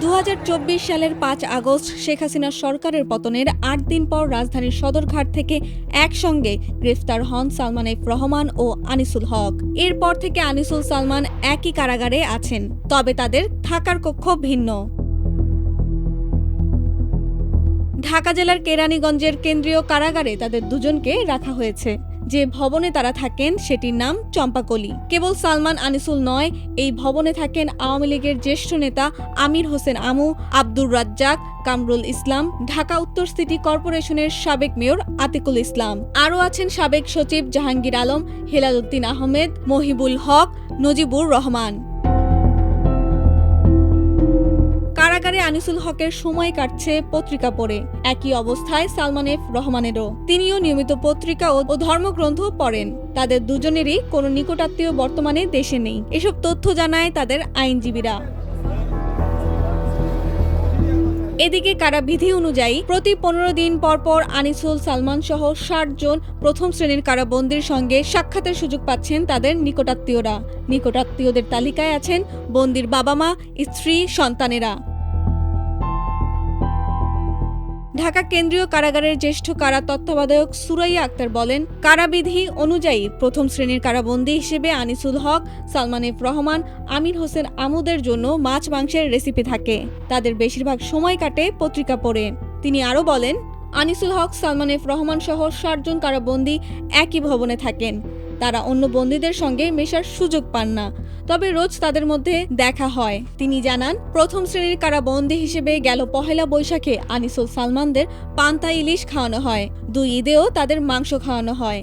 দু হাজার চব্বিশ সালের পাঁচ আগস্ট শেখ হাসিনার সরকারের পতনের আট দিন পর রাজধানীর সদরঘাট থেকে একসঙ্গে গ্রেফতার হন সালমান এফ রহমান ও আনিসুল হক। এরপর থেকে আনিসুল সালমান একই কারাগারে আছেন, তবে তাদের থাকার কক্ষ ভিন্ন। ঢাকা জেলার কেরানীগঞ্জের কেন্দ্রীয় কারাগারে তাদের দুজনকে রাখা হয়েছে। যে ভবনে তারা থাকেন, সেটির নাম চম্পাকলি। কেবল সালমান আনিসুল নয়, এই ভবনে থাকেন আওয়ামী লীগের জ্যেষ্ঠ নেতা আমির হোসেন আমু, আব্দুর রাজ্জাক, কামরুল ইসলাম, ঢাকা উত্তর সিটি কর্পোরেশনের সাবেক মেয়র আতিকুল ইসলাম। আরও আছেন সাবেক সচিব জাহাঙ্গীর আলম হেলালুদ্দিন আহমেদ, মহিবুল হক, নজিবুর রহমান। কারাগারে আনিসুল হকের সময় কাটছে পত্রিকা পড়ে। একই অবস্থায় সালমান এফ রহমানেরও। তিনিও নিয়মিত পত্রিকা ও ধর্মগ্রন্থ পড়েন। তাদের দুজনেরই কোনো নিকটাত্মীয় বর্তমানে দেশে নেই। এসব তথ্য জানায় তাদের আইনজীবীরা। এদিকে কারা বিধি অনুযায়ী প্রতি পনেরো দিন পর পর আনিসুল, সালমান সহ ষাট জন প্রথম শ্রেণির কারাবন্দির সঙ্গে সাক্ষাতের সুযোগ পাচ্ছেন তাদের নিকটাত্মীয়রা। নিকটাত্মীয়দের তালিকায় আছেন বন্দির বাবা মা, স্ত্রী, সন্তানেরা। ঢাকা কেন্দ্রীয় কারাগারের জ্যেষ্ঠ কারা তত্ত্বাবধায়ক সুরাইয়া আক্তার বলেন, কারাবিধি অনুযায়ী প্রথম শ্রেণির কারাবন্দী হিসেবে আনিসুল হক, সালমান এফ রহমান, আমির হোসেন আমুদের জন্য মাছ মাংসের রেসিপি থাকে। তাদের বেশিরভাগ সময় কাটে পত্রিকা পড়ে। তিনি আরও বলেন, আনিসুল হক, সালমান এফ রহমান সহ ষাটজন কারাবন্দী একই ভবনে থাকেন। তারা অন্য বন্দীদের সঙ্গে মেশার সুযোগ পান না। তবে রোজ তাদের মধ্যে দেখা হয়। তিনি জানান, প্রথম শ্রেণির কারাবন্দী হিসেবে গেল পহেলা বৈশাখে আনিসুল সালমানদের পান্তা ইলিশ খাওয়ানো হয়। দুই ঈদেও তাদের মাংস খাওয়ানো হয়।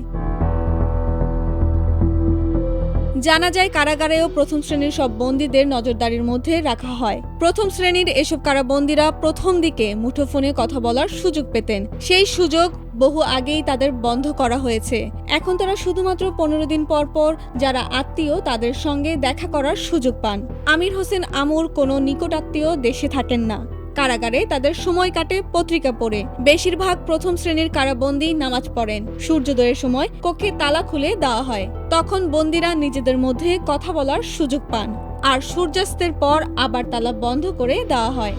জানা যায় কারাগারেও প্রথম শ্রেণির সব বন্দীদের নজরদারির মধ্যে রাখা হয়। প্রথম শ্রেণির এসব কারাবন্দীরা প্রথম দিকে মুঠোফোনে কথা বলার সুযোগ পেতেন। সেই সুযোগ বহু আগেই তাদের বন্ধ করা হয়েছে। এখন তারা শুধুমাত্র পনেরো দিন পর পর যারা আত্মীয় তাদের সঙ্গে দেখা করার সুযোগ পান। আমির হোসেন আমুর কোনো নিকটাত্মীয় দেশে থাকেন না। কারাগারে তাদের সময় কাটে পত্রিকা পড়ে। বেশিরভাগ প্রথম শ্রেণির কারাবন্দি নামাজ পড়েন। সূর্যোদয়ের সময় কক্ষে তালা খুলে দেওয়া হয়। তখন বন্দিরা নিজেদের মধ্যে কথা বলার সুযোগ পান। আর সূর্যাস্তের পর আবার তালা বন্ধ করে দেওয়া হয়।